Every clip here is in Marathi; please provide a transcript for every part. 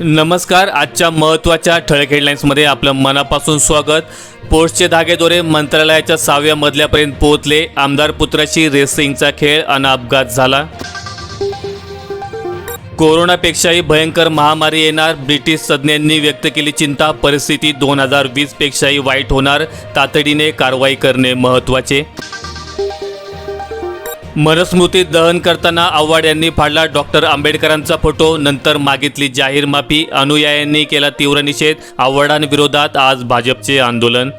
नमस्कार आजच्या महत्त्वाच्या ठळक हेडलाईन्समध्ये आपलं मनापासून स्वागत. पोस्टचे धागेदोरे मंत्रालयाच्या सहाव्या मजल्यापर्यंत पोहोचले. आमदार पुत्राशी रेसिंगचा खेळ अन अपघात झाला. कोरोनापेक्षाही भयंकर महामारी येणार. ब्रिटिश तज्ज्ञांनी व्यक्त केली चिंता. परिस्थिती दोन हजार वीसपेक्षाही वाईट होणार. तातडीने कारवाई करणे महत्त्वाचे. मनस्मृती दहन करताना आव्हाड यांनी फाडला डॉक्टर आंबेडकरांचा फोटो. नंतर मागितली जाहीर माफी. अनुयायांनी केला तीव्र निषेध. आव्हाडांविरोधात आज भाजपचे आंदोलन.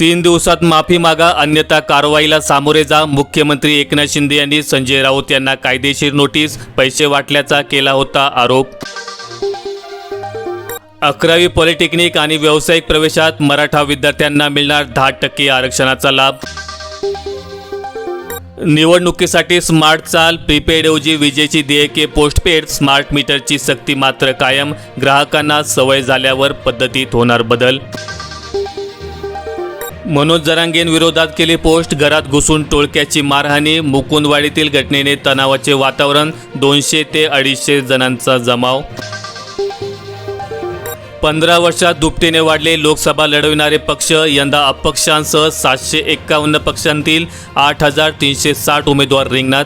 तीन दिवसात माफी मागा अन्यथा कारवाईला सामोरे जा मुख्यमंत्री एकनाथ शिंदे यांनी संजय राऊत यांना कायदेशीर नोटीस पैसे वाटल्याचा केला होता आरोप. अकरावी पॉलिटेक्निक आणि व्यावसायिक प्रवेशात मराठा विद्यार्थ्यांना मिळणार दहा टक्के आरक्षणाचा लाभ. निवडणुकीसाठी स्मार्ट चाल प्रीपेडऐवजी विजेची देयके पोस्टपेड स्मार्ट मीटरची सक्ती मात्र कायम. ग्राहकांना सवय झाल्यावर पद्धतीत होणार बदल. मनोज जरांगेन विरोधात केली पोस्ट घरात घुसून टोळक्याची मारहाणी मुकुंदवाडीतील घटनेने तणावाचे वातावरण दोनशे ते अडीचशे जणांचा जमाव. पंधरा वर्षात दुपटीने वाढले लोकसभा लढविणारे पक्ष यंदा अपक्षांसह सातशे एक्कावन्न पक्षांतील आठ हजार तीनशे साठ उमेदवार रिंगणात.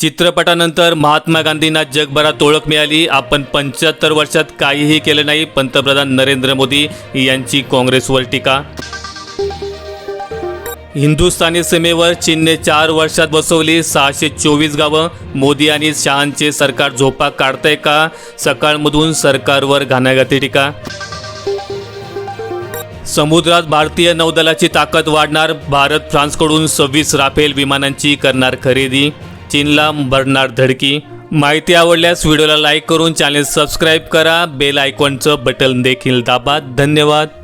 चित्रपटानंतर महात्मा गांधींना जगभरात ओळख मिळाली. आपण पंच्याहत्तर वर्षात काहीही केलं नाही पंतप्रधान नरेंद्र मोदी यांची काँग्रेसवर टीका हिंदुस्थानी सीमेवर चीनने चार वर्षात बसवली सहाशे चोवीस गावं. मोदी आणि शहांचे सरकार झोपा काढतंय का? सकाळमधून सरकारवर घाणाघाती टीका. समुद्रात भारतीय नौदलाची ताकद वाढणार भारत फ्रान्सकडून सव्वीस राफेल विमानांची करणार खरेदी. चीनला भरणार धडकी. माहिती आवडल्यास व्हिडिओला लाईक करून चॅनेल सबस्क्राईब करा. बेल आयकॉनचं बटन देखील दाबा. धन्यवाद.